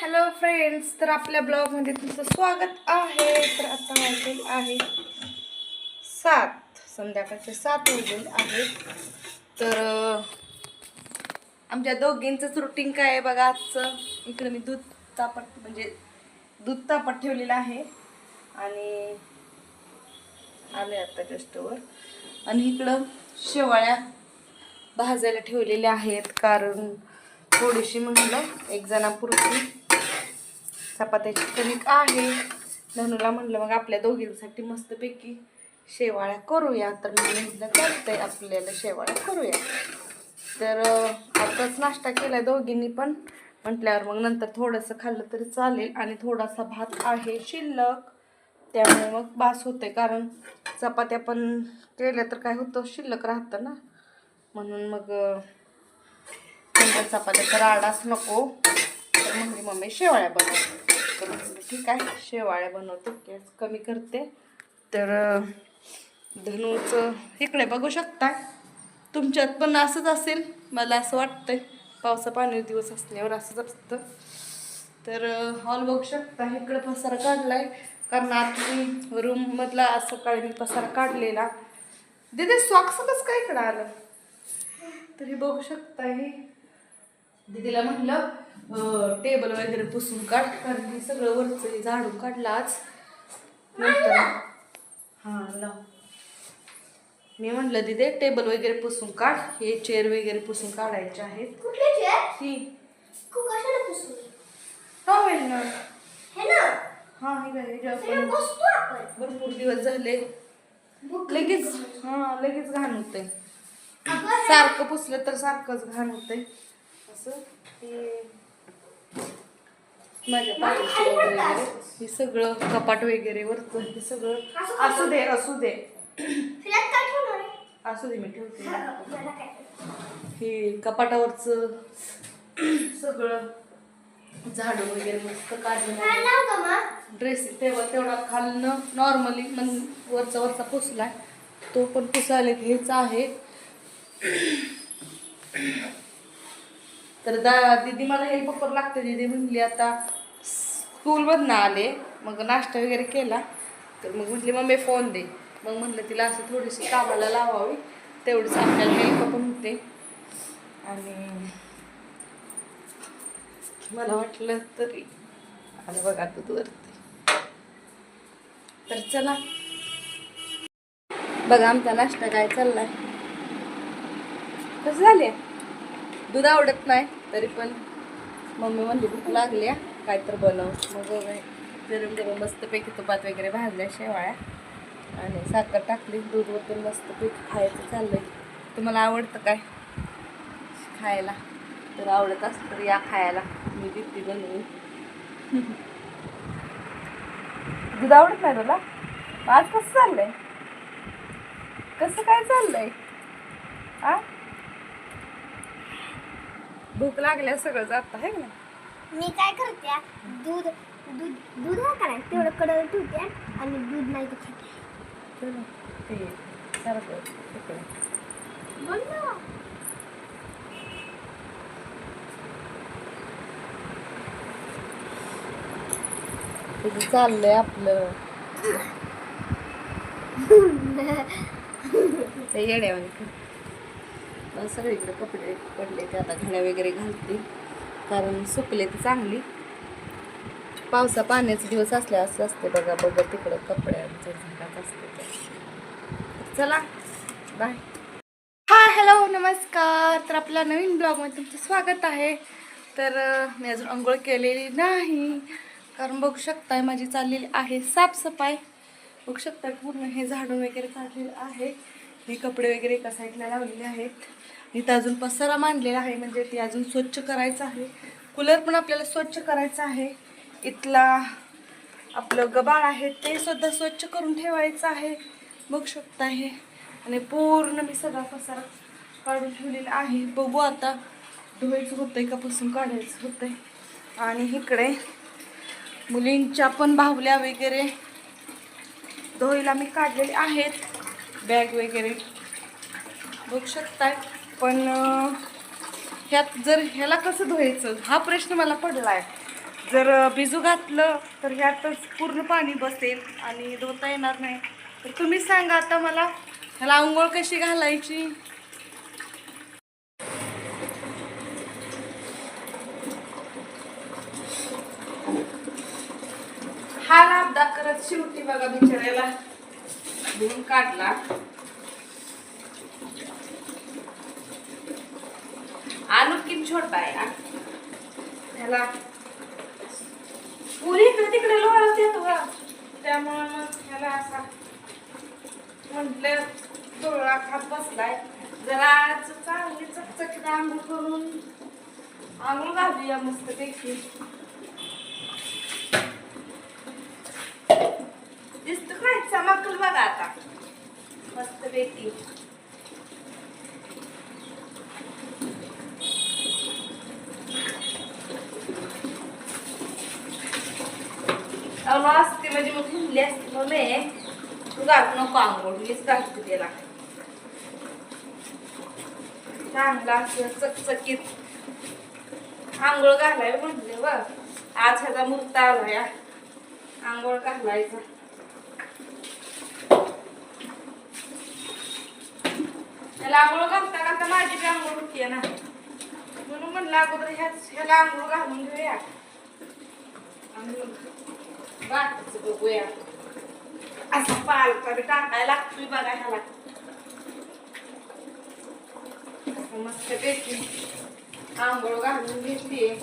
Hello friends तर आपल्या ब्लॉगमध्ये तुमचं स्वागत आहे. तर आता वाजलेले आहे सात. संध्याकाळचे सात वाजलेले आहेत तर आमच्या दोघींचंच रुटीन काय आहे बघा आजचं. इकडं मी दूध तापट म्हणजे दूध तापट ठेवलेलं आहे. आणि आले आता जस्टवर आणि इकडं शेवाळ्या भाजायला ठेवलेल्या आहेत. कारण थोडीशी म्हणलं एक जणापुरती चपात्याची कणिक आहे. धनुला म्हणलं मग आपल्या दोघींसाठी मस्तपैकी शेवाळ्या करूया. तर मी म्हटलं करते आपल्याला शेवाळ्या करूया. तर आताच नाश्ता केला दोघींनी पण. म्हटल्यावर मग नंतर थोडंसं खाल्लं तरी चालेल. आणि थोडासा भात आहे शिल्लक. त्यामुळे मग बास होते कारण चपात्या पण केल्या तर काय होतं शिल्लक राहतं ना. म्हणून मग चपात्याचा राडाच नको. तर मी मम्मी शेवाळ्या बनवते. ठीक आहे शेवाळ्या बनवते गॅस कमी करते. तर धनूचं धनुचं इकडे बघू शकता तुमच्यात पण असंच असेल मला असं वाटतंय. पावसा पाणी दिवस असल्यावर असंच असतं. तर हॉल बघू शकता इकडे पसारा काढलाय. कारण आता मी रूम मधला सकाळी मी पसारा काढलेला. दिदी सॉक्स कसं काय इकडं आलं? तरी बघू शकता हे दीदीला म्हटलं टेबल वगैरे पुसून काढ कारण हे सगळं वरचं हे झाडून काढलं आज. नंतर हां लाव मी म्हटलं दिदे टेबल वगैरे पुसून काढ. हे चेअर वगैरे पुसून काढायचे आहेत. ही. हे हा हे भरपूर दिवस झाले. लगेच हा लगेच घाण अगं सारखं पुसलं तर सारखंच घाण होतंय. असं ते माझ्या वगैरे. हे सगळं कपाट वगैरे वरचं हे सगळं असू दे असू दे? असू दे मी ठेवते. हे कपाटावरचं सगळं झाडू वगैरे मस्त काढलं मग? ड्रेसिंग टेबल तेवढा खालनं नॉर्मली मन वरचा वरचा पुसलाय. तो पण पुसायला हेच आहे. तर दा दीदी मला हेल्प करू लागते दीदी म्हणली आता स्कूलमधनं आले मग नाश्ता वगैरे केला. तर मग म्हटली मम्मी फोन दे. मग म्हटलं तिला असं थोडीशी कामाला लावावी तेवढीच आपल्याला हेल्प पण होते आणि मला वाटलं तरी आलं बघा दूध वरती. तर चला. बघा आमचा नाश्ता काय चाललाय? कसं झाले दूध आवडत नाही. तरी पण मम्मी म्हणली भूक लागल्या काय तर बनव. मग गरम गरम मस्तपैकी तुपात वगैरे भाजल्या शेवाळ्या आणि साखर टाकली दूध वरतून मस्तपैकी खायचं चाललंय. तुम्हाला आवडतं काय खायला? तर आवडत असतं तर या खायला. मी देते बनवून. दूध आवडत नाही तुला? आज कसं चाललंय? कसं काय चाललंय? आ? भूक लागल्या सगळं जात आहे ना मी काय करते दूध दूध दूध आहे का नाही तेवढं कडं ठेवते आणि दूध नाही तर खाते. चला, ते सारखं तिकडे. बोल ना. तिथे चाललंय आपलं. ते येड्यावानी मग सगळीकडे कपडे पडले ते आता घड्या वगैरे घालते. कारण सुकले तर चांगली. पावसा पाण्याचे दिवस असले असं असते बघा बघा तिकडं कपड्यांच्या झाडात असते चला बाय हा हॅलो नमस्कार. तर आपल्या नवीन ब्लॉगमध्ये तुमचं स्वागत आहे. तर मी अजून अंघोळ केलेली नाही. कारण बघू शकताय माझी चाललेली आहे साफसफाई. बघू शकता पूर्ण हे झाडून वगैरे काढलेलं आहे. हे कपडे वगैरे एका साईडला लावलेले आहेत. इथं अजून पसारा मांडलेला आहे म्हणजे ते अजून स्वच्छ करायचं आहे. कूलर पण आपल्याला स्वच्छ करायचं आहे. इथला आपलं गबाळ आहे ते सुद्धा स्वच्छ करून ठेवायचं आहे. बघू शकता हे. आणि पूर्ण मी सगळा पसारा काढून ठेवलेला आहे. बघू आता धुवायचं होतंय का पुसून काढायचं होतंय. आणि इकडे मुलींच्या पण बाहुल्या वगैरे धुवायला मी काढलेले आहेत. बॅग वगैरे बघू शकताय. पण ह्यात जर ह्याला कसं धुवायचं? हा प्रश्न मला पडला आहे जर भिजू घातलं तर ह्यातच पूर्ण पाणी बसेल आणि धुता येणार नाही. तर तुम्ही सांगा आता मला ह्याला आंघोळ कशी घालायची? हा राबदा करत शेवटी बघा बिचारायला धुवून काढला. आलू किती छोटा आहे त्याला पुरी इकडे तिकडे लोळत येतो त्यामुळं त्यामुळे मग ह्याला असा म्हटलं डोळा खात बसलाय. जरा आज चांगली चकचकीत आंघोळ करून आंघोळ घालूया मस्त पैकी काय बघा आता. मस्त पैकी. अहो, असते म्हणजे मग म्हणली असते मम्मी. तू घालू नको आंघोळ मीच घालते त्याला. चांगला असं चकचकीत. आंघोळ घालाय म्हणले व आज ह्याचा मुर्ता आला या आंघोळ घालायचा. त्याला आंघोळ घालता घालता माझी बी आंघोळ होतीये ना म्हणून म्हणलं अगोदर ह्या ह्याला आंघोळ घालून घेऊया आणि बाकीचं बघूया असा पालका बी टाकायला लागतोय बघा ह्याला असं मस्त पैकी आंघोळ घालून घेते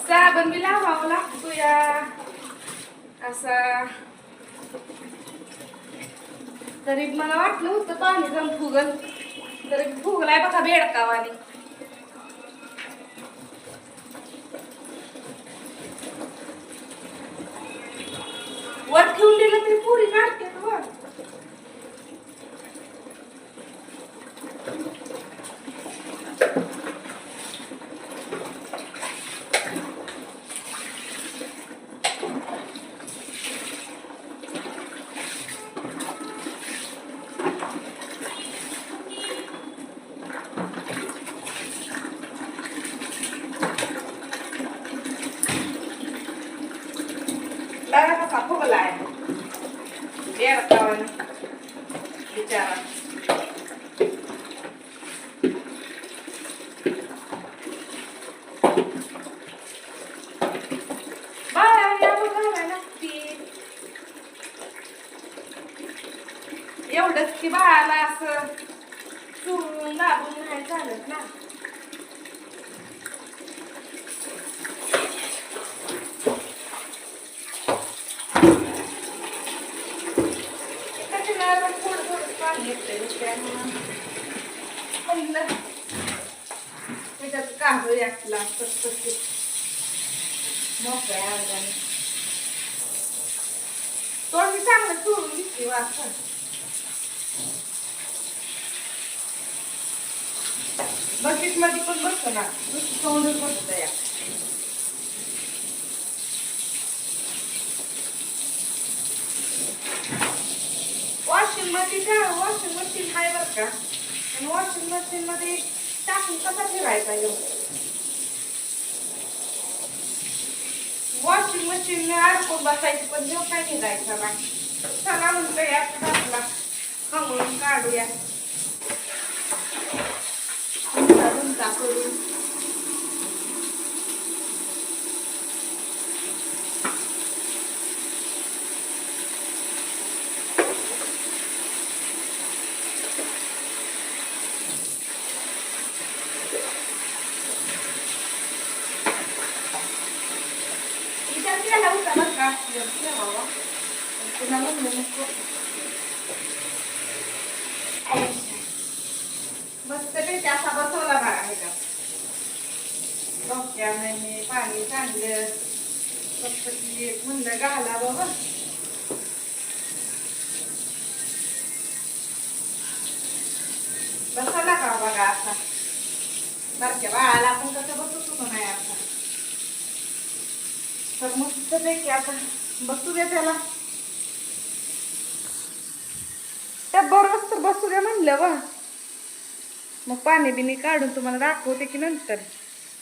साबण बी लावावं लागतो या असा तरी मला वाटलं होतं पाणी जाऊन फुगल तरी फुगलाय बघा बेडकावाने. वर ठेवून दिलं तरी पुरी काढते वर लागा कसा फुगलाय बेडकावानी बिचारा बाळाला आंघोळ घालायला लागती. एवढंच की बाळाला असं चुरून दाबून नाही चालत ना त्याच्यामुळे पण थोडं थोडं पाणी येतंय त्यामुळं म्हणलं त्याच्यात काढू यातला तसं मोकळ्या अंगाने तोंड चांगलं चोरून दिसते वाचन बकेटमध्ये पण बसतो ना. नुसतं तोंडच बसतं या. वॉशिंग मशीन वॉशिंग मशीन आहे बरं का. आणि वॉशिंग मशीन मध्ये टाकून कसा ठेवायचा येऊ वॉशिंग मशीन अडकून बसायची पण देव काय निघायचा नाही चला म्हणतो या टाकला खमळून काढूया उंचा उंचा करून विचार केला होता बरं का ठेवावा पुन्हा म्हणलं नको मस्त पैकी असा बसवला बघा ह्याच्यात डोक्याने मी पाणी काढलं फक्त की म्हणलं घाला बाबा बसवला का बघा असा बारक्या बाळाला आपण कसं बसवतो नाही आता तर मस्त पैकी आता बसू दे त्याला. त्या बरोबर तर बसू द्या म्हणलं वा. मग पाणी बिनी काढून तुम्हाला दाखवते की नंतर.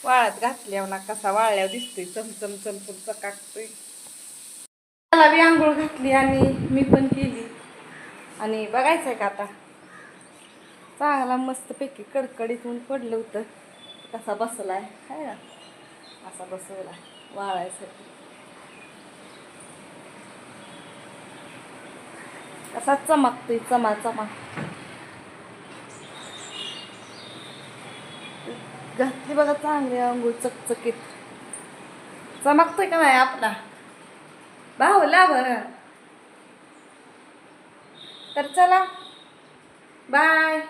वाळत घातल्यावर ना कसा वाळल्यावर दिसतोय चमचम चमचम चकाकतोय. मला बी आंघोळ घातली आणि मी पण केली. आणि बघायचं आहे का आता? चांगला मस्तपैकी कडकडीत ऊन पडलं होतं. कसा बसला आहे ना? असा बसवला वाळायसाठी. कसा चमकतोय चमा चमा घातली बघा चांगली अंघोळ चकचकीत. चमकतोय का नाही आपला? भावला बरं. तर चला. बाय.